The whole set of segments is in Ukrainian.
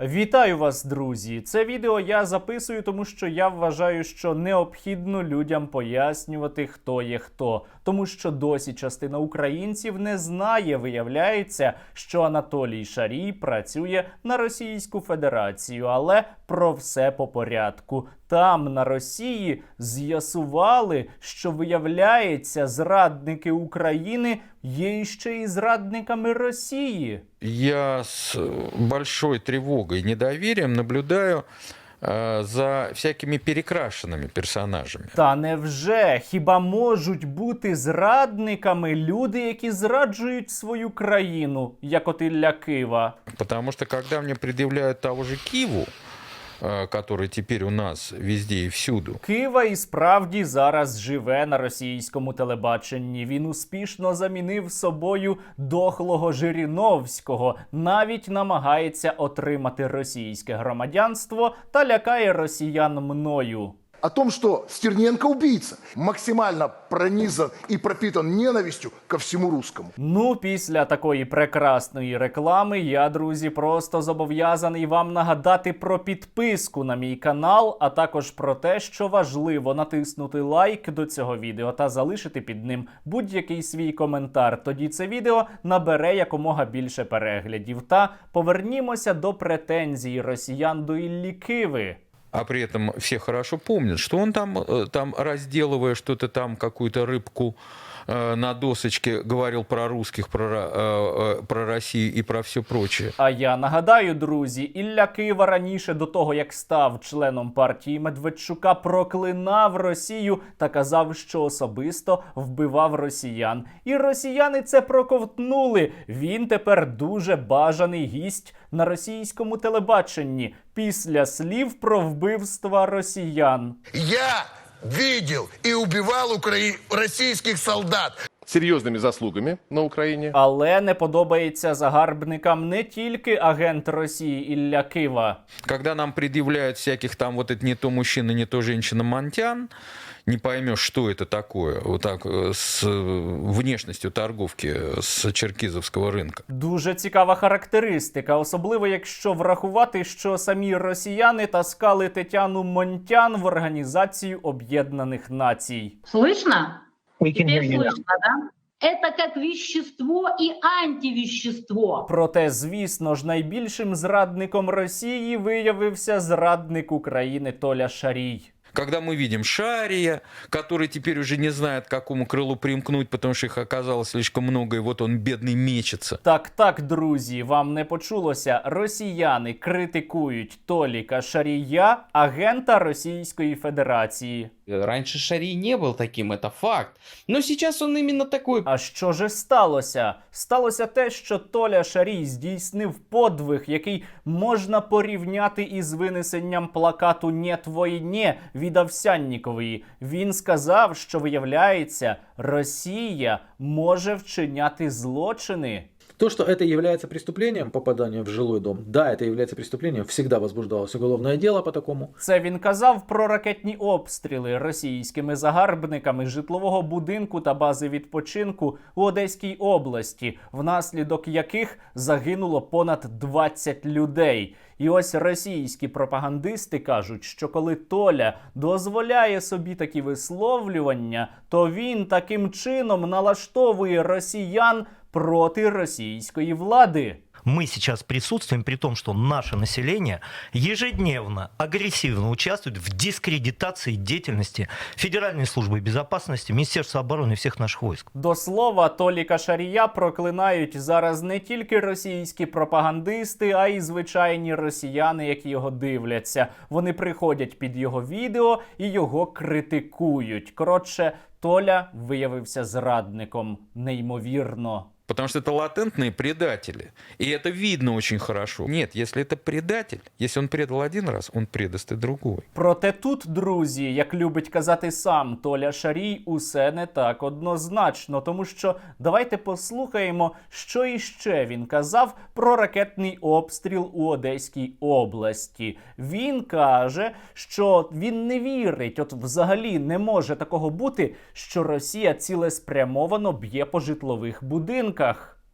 Вітаю вас, друзі! Це відео я записую, тому що я вважаю, що необхідно людям пояснювати, хто є хто, тому що досі частина українців не знає, виявляється, що Анатолій Шарій працює на Російську Федерацію, але про все по порядку Там на Росії з'ясували, що виявляється, зрадники України є ще і зрадниками Росії. Я с большой тревогой и недоверием наблюдаю э, за всякими перекрашенными персонажами. Та невже хіба можуть бути зрадниками люди, які зраджують свою країну, як от Ілля Кива? Потому что когда мне предъявляют того же Киву, э, который теперь у нас везде и всюду, Кива і справді зараз живе на російському телебаченні. Він успішно замінив собою дохлого Жириновського, навіть намагається отримати російське громадянство та лякає росіян мною. О том, что Стерненко убийца, максимально пронизан и пропитан ненавистью ко всему русскому. Ну, після такої прекрасної реклами я, друзі, просто зобов'язаний вам нагадати про підписку на мій канал, а також про те, що важливо натиснути лайк до цього відео та залишити під ним будь-який свій коментар. Тоді це відео набере якомога більше переглядів. Та повернімося до претензій росіян до Іллі Киви а при этом все хорошо помнят, что он там, э, там разделывая что-то там, какую-то рыбку э, на досочке, говорил про русских, про, Ро- э, э, про Россию и про все прочее. А я нагадаю, друзі, Ілля Кива раніше до того, як став членом партії Медведчука, проклинав Росію та казав, що особисто вбивав росіян. І росіяни це проковтнули. Він тепер дуже бажаний гість на російському телебаченні після слів про вбивства росіян. Я видел и убивал укра... российских солдат. серьезными заслугами на Украине. Але не подобається загарбникам не тільки агент Росії Ілля Кива. Когда нам предъявляют всяких там вот это не то мужчина, не то женщина Монтян, не поймешь, что это такое, вот так э, с э, внешностью торговки э, с черкизовского рынка. Дуже цікава характеристика, особливо якщо врахувати, що самі росіяни таскали Тетяну Монтян в Організацію Об'єднаних Націй. Слышно? We can hear Теперь you now. слышно, да? Это как вещество и антивещество. Проте, звісно ж, найбільшим зрадником Росії виявився зрадник України Толя Шарій. Когда мы видим Шария, который теперь уже не знает, к какому крылу примкнуть, потому что их оказалось слишком много, и вот он, бедный, мечется. Так, так, друзі, вам не почулося. Росіяни критикують Толіка Шарія, агента Російської Федерації. Раньше Шари не был таким, это факт. Но сейчас он именно такой. А що же сталося? Сталося те, що Толя Шарій здійснив подвиг, який можна порівняти із винесенням плакату «Нєт войні» від Овсяннікової. Він сказав, що виявляється, Росія може вчиняти злочини. То, что это является преступлением, попадание в жилой дом, да, это является преступлением, всегда возбуждалось уголовное дело по такому. Це він казав про ракетні обстріли російськими загарбниками житлового будинку та бази відпочинку у Одеській області, внаслідок яких загинуло понад 20 людей. І ось російські пропагандисти кажуть, що коли Толя дозволяє собі такі висловлювання, то він таким чином налаштовує росіян проти російської влади. мы сейчас присутствуем, при том, что наше население ежедневно, агрессивно участвует в дискредитации деятельности Федеральной службы безопасности, Министерства обороны и всех наших войск. До слова, Толіка Шарія проклинають зараз не тільки російські пропагандисти, а й звичайні росіяни, які його дивляться. Вони приходять під його відео і його критикують. Коротше, Толя виявився зрадником. Неймовірно. Потому что это латентные предатели. И это видно очень хорошо. Нет, если это предатель, если он предал один раз, он предаст и другой. Проте тут, друзі, як любить казати сам Толя Шарій, усе не так однозначно, тому що давайте послухаємо, що іще він казав про ракетний обстріл у Одеській області. Він каже, що він не вірить, от взагалі не може такого бути, що Росія цілеспрямовано б'є по житлових будинках.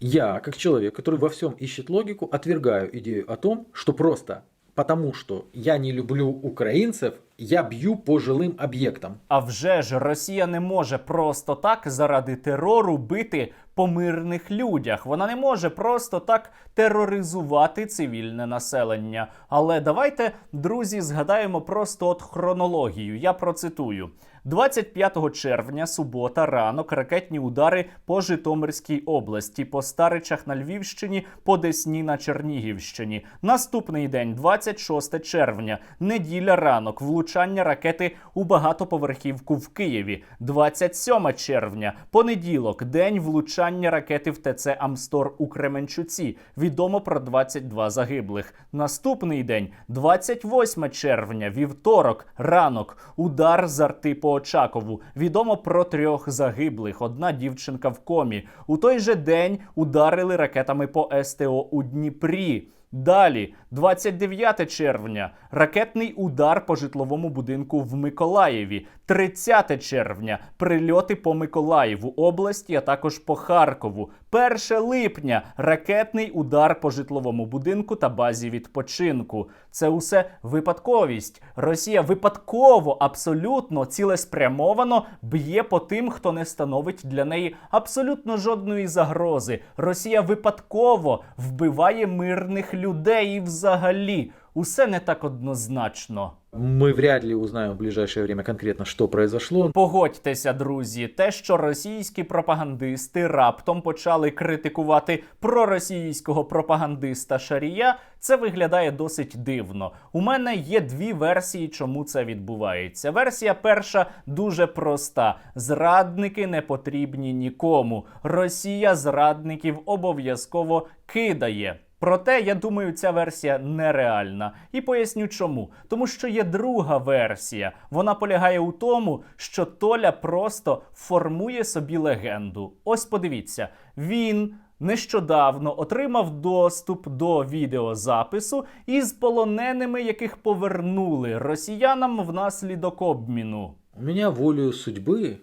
Я, как человек, который во всем ищет логику, отвергаю идею о том, что просто потому, что я не люблю украинцев, я бью по жилым объектам. А вже ж Росія не може просто так заради терору бити по мирних людях. Вона не може просто так тероризувати цивільне населення. Але давайте, друзі, згадаємо просто от хронологію. Я процитую. 25 червня, субота, ранок, ракетні удари по Житомирській області, по Старичах на Львівщині, по Десні на Чернігівщині. Наступний день, 26 червня, неділя ранок, влучання ракети у багатоповерхівку в Києві. 27 червня, понеділок, день влучання ракети в ТЦ Амстор у Кременчуці. Відомо про 22 загиблих. Наступний день, 28 червня, вівторок, ранок, удар з арти по Очакову. Відомо про трьох загиблих. Одна дівчинка в комі. У той же день ударили ракетами по СТО у Дніпрі. Далі, 29 червня, ракетний удар по житловому будинку в Миколаєві. 30 червня, прильоти по Миколаєву області, а також по Харкову. 1 липня, ракетний удар по житловому будинку та базі відпочинку. Це усе випадковість. Росія випадково, абсолютно цілеспрямовано б'є по тим, хто не становить для неї абсолютно жодної загрози. Росія випадково вбиває мирних людей і взагалі усе не так однозначно. Мы вряд ли узнаем в ближайшее время конкретно, что произошло. Погодьтеся, друзі, те, що російські пропагандисти раптом почали критикувати проросійського пропагандиста Шарія, це виглядає досить дивно. У мене є дві версії, чому це відбувається. Версія перша дуже проста: зрадники не потрібні нікому. Росія зрадників обов'язково кидає. Проте, я думаю, ця версія нереальна. І поясню чому. Тому що є друга версія. Вона полягає у тому, що Толя просто формує собі легенду. Ось подивіться, він. Нещодавно отримав доступ до відеозапису із полоненими, яких повернули росіянам внаслідок обміну. У меня волею судьбы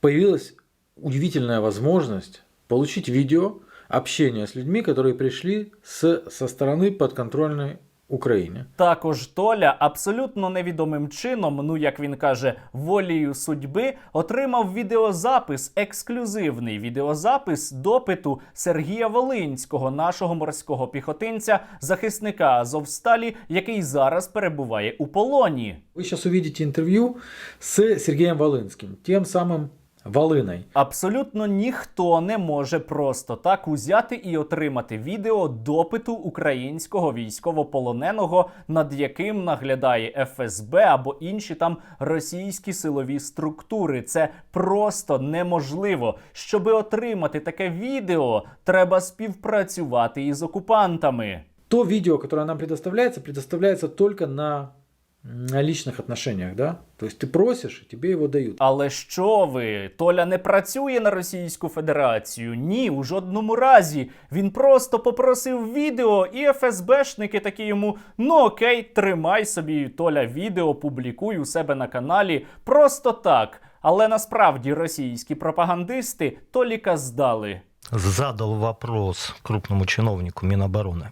появилась удивительная возможность получить видео общения с людьми, которые пришли с, со стороны подконтрольной Украине. Також Толя абсолютно невідомим чином, ну як він каже, волею судьби, отримав відеозапис, ексклюзивний відеозапис допиту Сергія Волинського, нашого морського піхотинця, захисника Азовсталі, який зараз перебуває у полоні. Вы сейчас увидите интервью с Сергеем Волынским, тем самым Волыной. Абсолютно ніхто не може просто так узяти і отримати відео допиту українського військовополоненого, над яким наглядає ФСБ або інші там російські силові структури. Це просто неможливо. Щоби отримати таке відео, треба співпрацювати із окупантами. То видео, которое нам предоставляется, предоставляется только на на личных отношениях, да? То есть ты просишь, и тебе его дают. Але що ви? Толя не працює на Російську Федерацію. Ні, у жодному разі. Він просто попросив відео, і ФСБшники такі йому: ну окей, тримай собі, Толя, відео, публікуй у себе на каналі. Просто так. Але насправді російські пропагандисти Толіка здали. Задал вопрос крупному чиновнику Минобороны.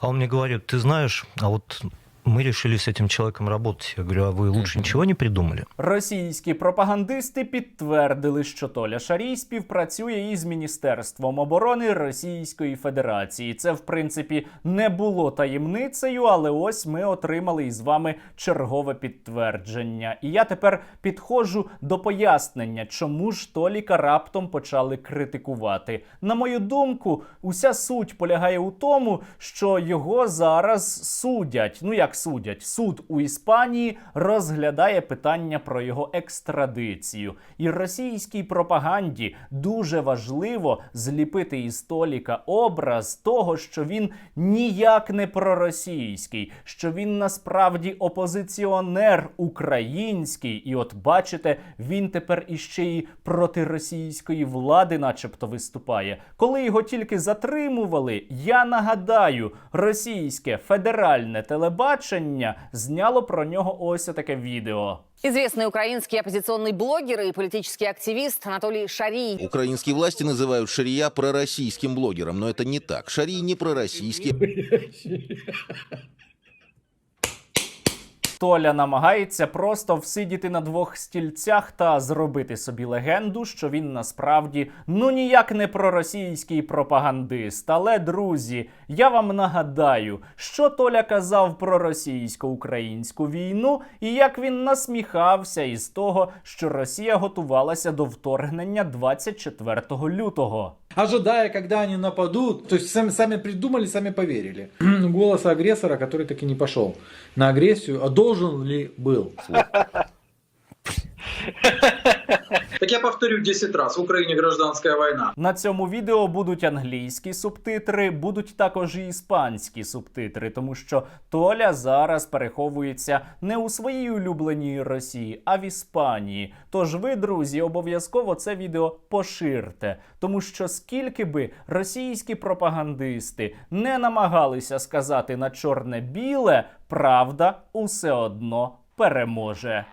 А он мне говорит, ты знаешь, а вот мы решили с этим человеком работать. Я говорю, а вы лучше ничего не придумали? Російські пропагандисти підтвердили, що Толя Шарій співпрацює із Міністерством оборони Російської Федерації. Це, в принципі, не було таємницею, але ось ми отримали із вами чергове підтвердження. І я тепер підходжу до пояснення, чому ж Толіка раптом почали критикувати. На мою думку, уся суть полягає у тому, що його зараз судять. Ну як судять? Суд у Іспанії розглядає питання про його екстрадицію. І російській пропаганді дуже важливо зліпити із Толіка образ того, що він ніяк не проросійський, що він насправді опозиціонер український. І от бачите, він тепер іще й проти російської влади, начебто, виступає. Коли його тільки затримували, я нагадаю, російське федеральне телебачення телебачення зняло про нього ось таке відео. Известный украинский оппозиционный блогер и политический активист Анатолий Шарий Украинские власти называют Шария пророссийским блогером, но это не так. Шарий не пророссийский. Толя намагається просто всидіти на двох стільцях та зробити собі легенду, що він насправді ну ніяк не проросійський пропагандист. Але друзі, я вам нагадаю, що Толя казав про російсько-українську війну і як він насміхався із того, що Росія готувалася до вторгнення 24 лютого. Ожидая, когда они нападут, то есть сами, сами придумали, сами поверили. Голоса агрессора, который так и не пошел на агрессию, а должен ли был? Так я повторю 10 раз. В Украине гражданская война. На цьому відео будуть англійські субтитри, будуть також і іспанські субтитри, тому що Толя зараз переховується не у своїй улюбленій Росії, а в Іспанії. Тож ви, друзі, обов'язково це відео поширте, тому що скільки би російські пропагандисти не намагалися сказати на чорне-біле, правда усе одно переможе.